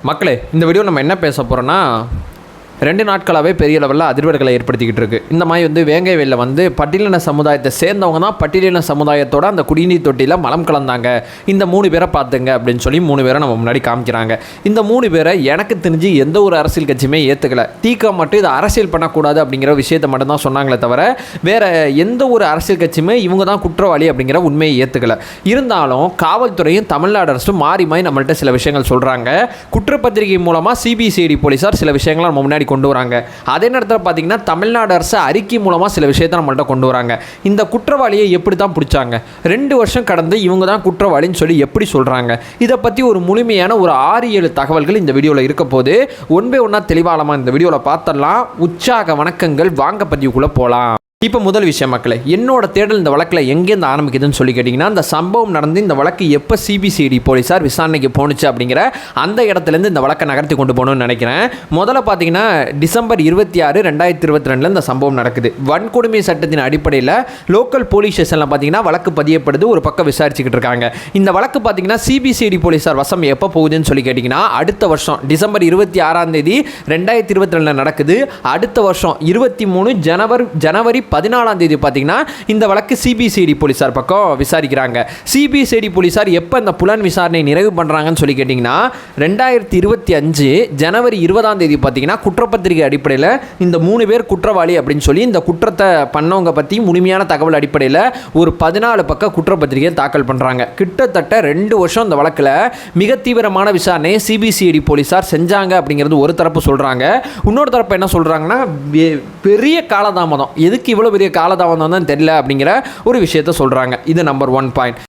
மக்களே இந்த வீடியோ நம்ம என்ன பேச போகிறோன்னா ரெண்டு நாட்களாகவே பெரிய லெவலில் அதிர்வர்களை ஏற்படுத்திக்கிட்டு இருக்கு. இந்த மாதிரி வந்து வேங்கைவேலில் வந்து பட்டியலின சமுதாயத்தை சேர்ந்தவங்க தான் பட்டியலின சமுதாயத்தோட அந்த குடிநீர் தொட்டியில் மலம் கலந்தாங்க. இந்த மூணு பேரை பார்த்துங்க அப்படின்னு சொல்லி மூணு பேரை நம்ம முன்னாடி காமிக்கிறாங்க. இந்த மூணு பேரை எனக்கு தெரிஞ்சு எந்த ஒரு அரசியல் கட்சியுமே ஏற்றுக்கல தீக்கா மட்டும் இதை அரசியல் பண்ணக்கூடாது அப்படிங்கிற விஷயத்தை மட்டும்தான் சொன்னாங்களே தவிர வேற எந்த ஒரு அரசியல் கட்சியுமே இவங்க தான் குற்றவாளி அப்படிங்கிற உண்மையை ஏற்றுக்கல இருந்தாலும் காவல்துறையும் தமிழ்நாடு அரசும் மாறி மாறி நம்மள்கிட்ட சில விஷயங்கள் சொல்கிறாங்க குற்றப்பத்திரிகை மூலமாக சிபிசிஐடி போலீஸார் சில விஷயங்களை நம்ம முன்னாடி கொண்டு வராங்க. அதே நேரத்தில் பார்த்தீங்கன்னா தமிழ்நாடு அரசு அறிக்கை மூலமாக சில விஷயத்தை நம்மள்ட்ட கொண்டு வராங்க. இந்த குற்றவாளியை எப்படி தான் பிடிச்சாங்க? ரெண்டு வருஷம் கடந்து இவங்க தான் குற்றவாளின்னு சொல்லி எப்படி சொல்கிறாங்க இதை பற்றி ஒரு முழுமையான ஒரு ஆறு ஏழு தகவல்கள் இந்த வீடியோவில் இருக்க போது ஒன் பை ஒன்றா தெளிவாளமாக இந்த வீடியோவில் பார்த்தரலாம் உற்சாக வணக்கங்கள். வாங்க பதிவுக்குள்ளே போகலாம் இப்போ முதல் விஷயம் மக்களே என்னோட தேடல் இந்த வழக்கில் எங்கேருந்து ஆரம்பிக்குதுன்னு சொல்லி கேட்டிங்கன்னா இந்த சம்பவம் நடந்து இந்த வழக்கு எப்போ சிபிசிடி போலீஸார் விசாரணைக்கு போணுச்சு அப்படிங்கிற அந்த இடத்துலேருந்து இந்த வழக்கை நகர்த்தி கொண்டு போகணும்னு நினைக்கிறேன். முதல்ல பார்த்தீங்கன்னா டிசம்பர் இருபத்தி ஆறு ரெண்டாயிரத்தி இருபத்தி ரெண்டில் இந்த சம்பவம் நடக்குது. வன்கொடுமை சட்டத்தின் அடிப்படையில் லோக்கல் போலீஸ் ஸ்டேஷனில் பார்த்தீங்கன்னா வழக்கு பதியப்படுது ஒரு பக்கம் விசாரிச்சுக்கிட்டு இருக்காங்க. இந்த வழக்கு பார்த்தீங்கன்னா சிபிசிஐடி போலீஸார் வசம் எப்போ போகுதுன்னு சொல்லி கேட்டிங்கன்னா அடுத்த வருஷம் டிசம்பர் இருபத்தி ஆறாம் தேதி ரெண்டாயிரத்தி இருபத்தி ரெண்டில் நடக்குது. அடுத்த வருஷம் இருபத்தி மூணு ஜனவரி ஜனவரி பதினாலாம் தேதி பார்த்தீங்கன்னா இந்த வழக்கு சிபிசிஐடி போலீஸார் பக்கம் விசாரிக்கிறாங்க. சிபிசிஐடி போலீஸார் எப்போ இந்த புலன் விசாரணை நிறைவு பண்ணுறாங்கன்னு சொல்லி கேட்டிங்கன்னா ரெண்டாயிரத்தி இருபத்தி அஞ்சு ஜனவரி இருபதாம் தேதி பார்த்தீங்கன்னா குற்றப்பத்திரிகை அடிப்படையில் இந்த மூணு பேர் குற்றவாளி அப்படின்னு சொல்லி இந்த குற்றத்தை பண்ணவங்க பற்றி முழுமையான தகவல் அடிப்படையில் ஒரு பதினாலு பக்க குற்றப்பத்திரிகையை தாக்கல் பண்ணுறாங்க கிட்டத்தட்ட ரெண்டு வருஷம் இந்த வழக்கில் மிக தீவிரமான விசாரணையை சிபிசிஐடி போலீஸார் செஞ்சாங்க அப்படிங்கிறது ஒரு தரப்பு சொல்கிறாங்க இன்னொரு தரப்பு என்ன சொல்கிறாங்கன்னா பெரிய காலதாமதம். எதுக்கு இவ்வளோ பெரிய காலதாமதம் தான் தெரியல அப்படிங்கிற ஒரு விஷயத்த சொல்கிறாங்க இது நம்பர் ஒன் பாயிண்ட்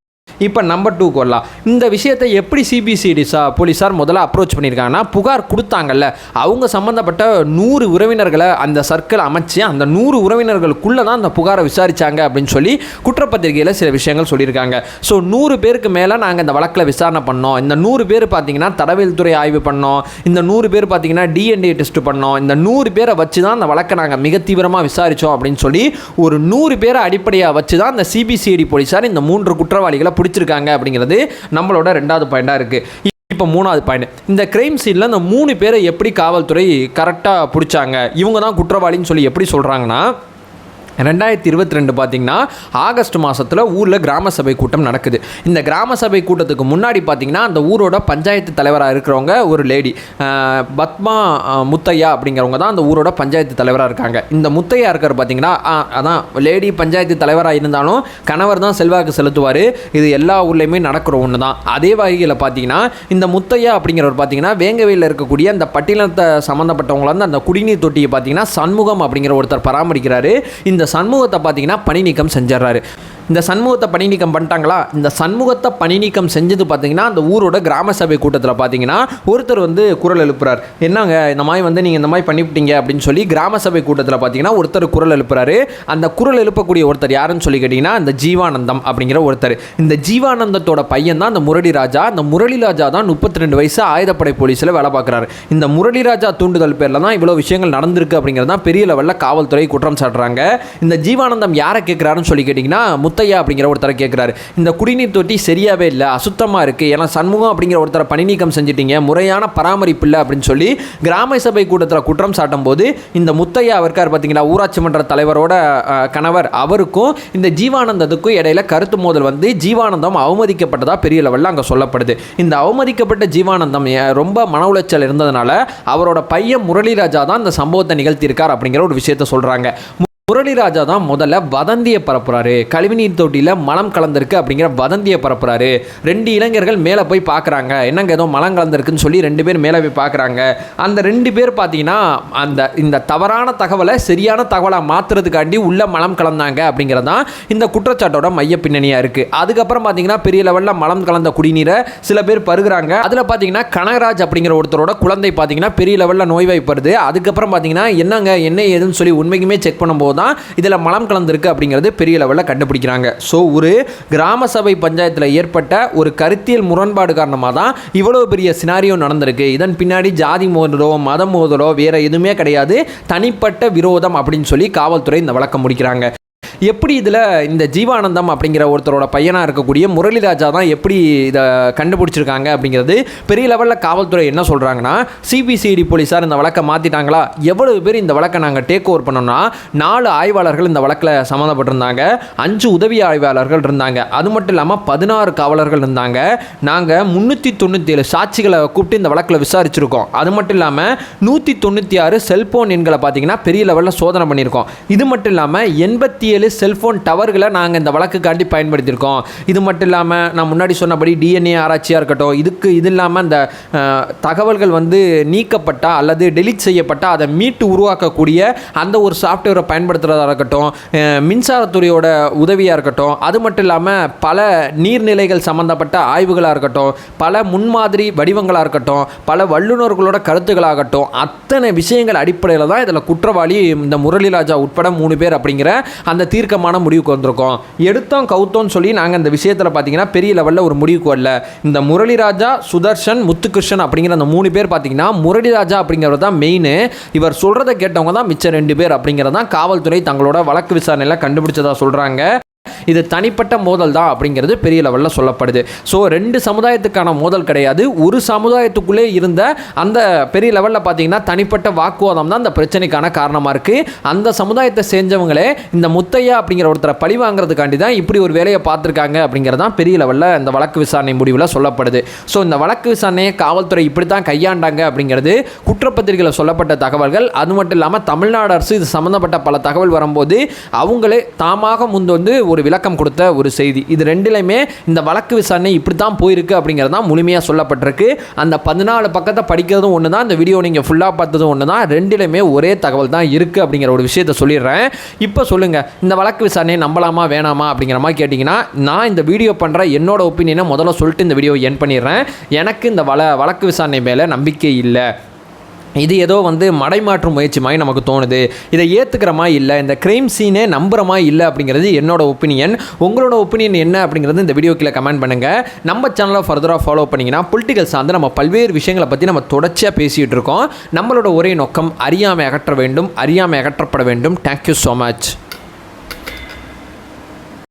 இப்போ நம்பர் டூ வரலாம் இந்த விஷயத்தை எப்படி சிபிசிடி சா போலீஸார் முதல்ல அப்ரோச் பண்ணியிருக்காங்கன்னா புகார் கொடுத்தாங்கல்ல. அவங்க சம்மந்தப்பட்ட நூறு உறவினர்களை அந்த சர்க்கிள் அமைச்சு அந்த நூறு உறவினர்களுக்குள்ளே தான் அந்த புகாரை விசாரித்தாங்க அப்படின்னு சொல்லி குற்றப்பத்திரிகையில் சில விஷயங்கள் சொல்லியிருக்காங்க. ஸோ நூறு பேருக்கு மேலே நாங்கள் இந்த வழக்கில் விசாரணை பண்ணோம். இந்த நூறு பேர் பார்த்தீங்கன்னா தடவியல் துறை ஆய்வு பண்ணோம். இந்த நூறு பேர் பார்த்தீங்கன்னா டிஎன்ஏ டெஸ்ட் பண்ணோம். இந்த நூறு பேரை வச்சு தான் அந்த வழக்கை நாங்கள் மிக தீவிரமாக விசாரித்தோம் அப்படின்னு சொல்லி ஒரு நூறு பேரை அடிப்படையாக வச்சு தான் அந்த சிபிசிஐடி போலீஸார் இந்த மூன்று குற்றவாளிகளை பிடிச்சி பிடிச்சிருக்காங்க அப்படிங்கிறது நம்மளோட ரெண்டாவது பாயிண்டாக இருக்குது இப்போ மூணாவது பாயிண்ட் இந்த கிரைம் சீனில் இந்த மூணு பேரை எப்படி காவல்துறை கரெக்டாக பிடிச்சாங்க? இவங்க தான் குற்றவாளின்னு சொல்லி எப்படி சொல்கிறாங்கன்னா ரெண்டாயிரத்தி இருபத்தி ரெண்டு பார்த்தீங்கன்னா ஆகஸ்ட் மாதத்தில் ஊரில் கிராம சபை கூட்டம் நடக்குது. இந்த கிராம சபை கூட்டத்துக்கு முன்னாடி பார்த்தீங்கன்னா அந்த ஊரோட பஞ்சாயத்து தலைவராக இருக்கிறவங்க ஒரு லேடி பத்மா முத்தையா அப்படிங்கிறவங்க தான் அந்த ஊரோட பஞ்சாயத்து தலைவராக இருக்காங்க. இந்த முத்தையா இருக்கிற பார்த்தீங்கன்னா அதான் லேடி பஞ்சாயத்து தலைவராக இருந்தாலும் கணவர் தான் செல்வாக்கு செலுத்துவார். இது எல்லா ஊர்லேயுமே நடக்கிற ஒன்று தான் அதே வகையில் பார்த்தீங்கன்னா இந்த முத்தையா அப்படிங்கிறவர் பார்த்தீங்கன்னா வேங்கவையில் இருக்கக்கூடிய அந்த பட்டினத்தை சம்மந்தப்பட்டவங்கள அந்த குடிநீர் தொட்டியை பார்த்தீங்கன்னா சண்முகம் அப்படிங்கிற ஒருத்தர் பராமரிக்கிறாரு. இந்த சண்முகத்தை பார்த்தீங்கன்னா பணி நீக்கம் செஞ்சிடறாரு. இந்த சண்முகத்தை பணி நீக்கம் பண்ணிட்டாங்களா? இந்த சண்முகத்தை பணி நீக்கம் செஞ்சது பார்த்தீங்கன்னா அந்த ஊரோட கிராம சபை கூட்டத்தில் பார்த்தீங்கன்னா ஒருத்தர் வந்து குரல் எழுப்புறார். என்னங்க இந்த மாதிரி வந்து நீங்கள் இந்த மாதிரி பண்ணிவிட்டீங்க அப்படின்னு சொல்லி கிராம சபை கூட்டத்தில் பார்த்தீங்கன்னா ஒருத்தர் குரல் எழுப்புறாரு. அந்த குரல் எழுப்பக்கூடிய ஒருத்தர் யாருன்னு சொல்லி கேட்டிங்கன்னா இந்த ஜீவானந்தம் அப்படிங்கிற ஒருத்தர். இந்த ஜீவானந்தத்தோட பையன் தான் இந்த முரளி ராஜா. இந்த முரளி ராஜா தான் முப்பத்தி ரெண்டு வயசு ஆயுதப்படை போலீஸில் வேலை பார்க்குறாரு இந்த முரளி ராஜா தூண்டுதல் பேரில் தான் இவ்வளோ விஷயங்கள் நடந்திருக்கு அப்படிங்கிறது தான் பெரிய லெவலில் காவல்துறை குற்றம் சாட்டுறாங்க. இந்த ஜீவானந்தம் யாரை கேட்குறாருன்னு சொல்லி கேட்டிங்கன்னா முத்த முத்தையா அப்படிங்கிற ஒருத்தரை கேட்குறாரு இந்த குடிநீர் தொட்டி சரியாவே இல்லை அசுத்தமாக இருக்குது ஏன்னா சண்முகம் அப்படிங்கிற ஒருத்தரை பணி நீக்கம் செஞ்சிட்டீங்க முறையான பராமரிப்பு இல்லை அப்படின்னு சொல்லி கிராம சபை கூட்டத்தில் குற்றம் சாட்டும் போது இந்த முத்தையா இருக்கார் பார்த்தீங்களா ஊராட்சி மன்ற தலைவரோட கணவர். அவருக்கும் இந்த ஜீவானந்தத்துக்கும் இடையில கருத்து மோதல் வந்து ஜீவானந்தம் அவமதிக்கப்பட்டதா பெரிய லெவலில் அங்கே சொல்லப்படுது. இந்த அவமதிக்கப்பட்ட ஜீவானந்தம் ரொம்ப மன உளைச்சல் இருந்ததுனால அவரோட பையன் முரளிராஜா தான் இந்த சம்பவத்தை நிகழ்த்தியிருக்கார் அப்படிங்கிற ஒரு விஷயத்த சொல்கிறாங்க முரளிராஜா தான் முதல்ல வதந்தியை பரப்புறாரு. கழிவுநீர் தொட்டியில் மலம் கலந்திருக்கு அப்படிங்கிற வதந்தியை பரப்புறாரு. ரெண்டு இளைஞர்கள் மேலே போய் பார்க்குறாங்க என்னங்க ஏதோ மலம் கலந்திருக்குன்னு சொல்லி ரெண்டு பேர் மேலே போய் பார்க்குறாங்க அந்த ரெண்டு பேர் பார்த்தீங்கன்னா அந்த இந்த தவறான தகவலை சரியான தகவலாக மாற்றுறதுக்காண்டி உள்ள மலம் கலந்தாங்க அப்படிங்கிறது தான் இந்த குற்றச்சாட்டோட மைய பின்னணியாக இருக்குது அதுக்கப்புறம் பார்த்தீங்கன்னா பெரிய லெவலில் மலம் கலந்த குடிநீரை சில பேர் பருகிறாங்க. அதில் பார்த்தீங்கன்னா கனகராஜ் அப்படிங்கிற ஒருத்தரோட குழந்தை பார்த்தீங்கன்னா பெரிய லெவலில் நோய்வாய்ப்படுது. அதுக்கப்புறம் பார்த்தீங்கன்னா என்னங்க என்ன ஏதுன்னு சொல்லி உண்மைக்குமே செக் பண்ணும்போது தான் இதில் மலம் கலந்திருக்கு அப்படிங்கிறது பெரிய லெவலில் கண்டுபிடிக்கிறாங்க. ஸோ ஒரு கிராம சபை பஞ்சாயத்தில் ஏற்பட்ட ஒரு கருத்தியல் முரண்பாடு காரணமாக தான் இவ்வளோ பெரிய சினாரியோ நடந்திருக்கு. இதன் பின்னாடி ஜாதி மோதலோ மதம் மோதலோ வேறு எதுவுமே கிடையாது. தனிப்பட்ட விரோதம் அப்படின்னு சொல்லி காவல்துறை இந்த வழக்கம் முடிக்கிறாங்க. எப்படி இதில் இந்த ஜீவானந்தம் அப்படிங்கிற ஒருத்தரோட பையனாக இருக்கக்கூடிய முரளிராஜா தான் எப்படி இதை கண்டுபிடிச்சிருக்காங்க அப்படிங்கிறது பெரிய லெவலில் காவல்துறை என்ன சொல்கிறாங்கன்னா சிபிசிஐடி போலீஸார் இந்த வழக்கை மாற்றிட்டாங்களா எவ்வளவு பேர் இந்த வழக்கை நாங்கள் டேக் ஓவர் பண்ணோம்னா நாலு ஆய்வாளர்கள் இந்த வழக்கில் சம்மந்தப்பட்டிருந்தாங்க அஞ்சு உதவி ஆய்வாளர்கள் இருந்தாங்க. அது மட்டும் இல்லாமல் பதினாறு காவலர்கள் இருந்தாங்க. நாங்கள் முந்நூற்றி தொண்ணூற்றி ஏழு சாட்சிகளை கூப்பிட்டு இந்த வழக்கில் விசாரிச்சிருக்கோம். அது மட்டும் இல்லாமல் நூற்றி தொண்ணூற்றி ஆறு செல்ஃபோன் எண்களை பார்த்தீங்கன்னா பெரிய லெவலில் சோதனை பண்ணியிருக்கோம். இது மட்டும் இல்லாமல் எண்பத்தி ஏழு செல்ஃபோன் டவர்களை நாங்கள் இந்த வழக்குக்காண்டி பயன்படுத்தியிருக்கோம். இது மட்டும் இல்லாமல் நான் முன்னாடி சொன்னபடி டிஎன்ஏ ஆராய்ச்சியாக இருக்கட்டும் இதுக்கு இது இல்லாமல் அந்த தகவல்கள் வந்து நீக்கப்பட்டால் அல்லது டெலீட் செய்யப்பட்டால் அதை மீட்டு உருவாக்கக்கூடிய அந்த ஒரு சாஃப்ட்வேரை பயன்படுத்துகிறதா இருக்கட்டும் மின்சாரத்துறையோட உதவியாக இருக்கட்டும் அது மட்டும் இல்லாமல் பல நீர்நிலைகள் சம்மந்தப்பட்ட ஆய்வுகளாக இருக்கட்டும் பல முன்மாதிரி வடிவங்களாக இருக்கட்டும் பல வல்லுநர்களோட கருத்துக்களாகட்டும் அத்தனை விஷயங்கள் அடிப்படையில் தான் இதில் குற்றவாளி இந்த முரளிராஜா உட்பட மூணு பேர் அப்படிங்கிற அந்த தீர்க்கமான முடிவுக்கு வந்திருக்கோம். எடுத்தோம் கவுத்தோம்னு சொல்லி நாங்கள் இந்த விஷயத்தில் பார்த்தீங்கன்னா பெரிய லெவலில் ஒரு முடிவுக்கு வரல. இந்த முரளிராஜா சுதர்ஷன் முத்துகிருஷ்ணன் அப்படிங்கிற அந்த மூணு பேர் பார்த்தீங்கன்னா முரளிராஜா அப்படிங்கிறது தான் மெயின் இவர் சொல்கிறத கேட்டவங்க தான் மிச்சம் ரெண்டு பேர் அப்படிங்கிறது தான் காவல்துறை தங்களோட வழக்கு விசாரணையில் கண்டுபிடிச்சதா சொல்கிறாங்க இது தனிப்பட்ட மோதல் தான் அப்படிங்கிறது பெரிய லெவலில் சொல்லப்படுது. ஸோ ரெண்டு சமுதாயத்துக்கான மோதல் கிடையாது. ஒரு சமுதாயத்துக்குள்ளே இருந்த அந்த பெரிய லெவலில் பார்த்தீங்கன்னா தனிப்பட்ட வாக்குவாதம் தான் அந்த பிரச்சனைக்கான காரணமாக இருக்குது அந்த சமுதாயத்தை செஞ்சவங்களே இந்த முத்தையா அப்படிங்கிற ஒருத்தரை பழி வாங்குறதுக்காண்டி தான் இப்படி ஒரு வேலையை பார்த்துருக்காங்க அப்படிங்கிறது தான் பெரிய லெவலில் இந்த வழக்கு விசாரணை முடிவில் சொல்லப்படுது. ஸோ இந்த வழக்கு விசாரணையை காவல்துறை இப்படி தான் கையாண்டாங்க அப்படிங்கிறது குற்றப்பத்திரிகையில் சொல்லப்பட்ட தகவல்கள். அது மட்டும் இல்லாமல் தமிழ்நாடு அரசு இது சம்மந்தப்பட்ட பல தகவல் வரும்போது அவங்களே தாமாக முன் வந்து ஒரு விளக்கம் கொடுத்த ஒரு செய்தி. இது ரெண்டுலையுமே இந்த வழக்கு விசாரணை இப்படி தான் போயிருக்கு அப்படிங்கிறது தான் முழுமையாக சொல்லப்பட்டிருக்கு. அந்த பதினாலு பக்கத்தை படிக்கிறதும் ஒன்று தான் இந்த வீடியோ நீங்கள் ஃபுல்லாக பார்த்ததும் ஒன்று தான் ரெண்டுலையுமே ஒரே தகவல் தான் இருக்குது அப்படிங்கிற ஒரு விஷயத்தை சொல்லிடுறேன். இப்போ சொல்லுங்கள் இந்த வழக்கு விசாரணையை நம்பலாமா வேணாமா அப்படிங்கிற மாதிரி கேட்டிங்கன்னா நான் இந்த வீடியோ பண்ணுற என்னோட ஒப்பீனியனை முதல்ல சொல்லிட்டு இந்த வீடியோ என் பண்ணிடுறேன். எனக்கு இந்த வள வழக்கு விசாரணை மேலே நம்பிக்கை இல்லை. இது ஏதோ வந்து மடைமாற்றும் முயற்சி மாதிரி நமக்கு தோணுது. இதை ஏற்றுக்கிற மாதிரி இல்லை. இந்த கிரைம் சீனே நம்புற மாதிரி இல்லை அப்படிங்கிறது என்னோட ஒப்பீனியன் உங்களோட ஒப்பீனியன் என்ன அப்படிங்கிறது இந்த வீடியோ கீழே கமெண்ட் பண்ணுங்கள் நம்ம சேனலை ஃபர்தராக ஃபாலோ பண்ணிங்கன்னா பொலிட்டிக்கல் சார்ந்து நம்ம பல்வேறு விஷயங்களை பற்றி நம்ம தொடர்ச்சியாக பேசிகிட்டு இருக்கோம். நம்மளோட ஒரே நோக்கம் அறியாமை அகற்ற வேண்டும். அறியாமை அகற்றப்பட வேண்டும். Thank you so much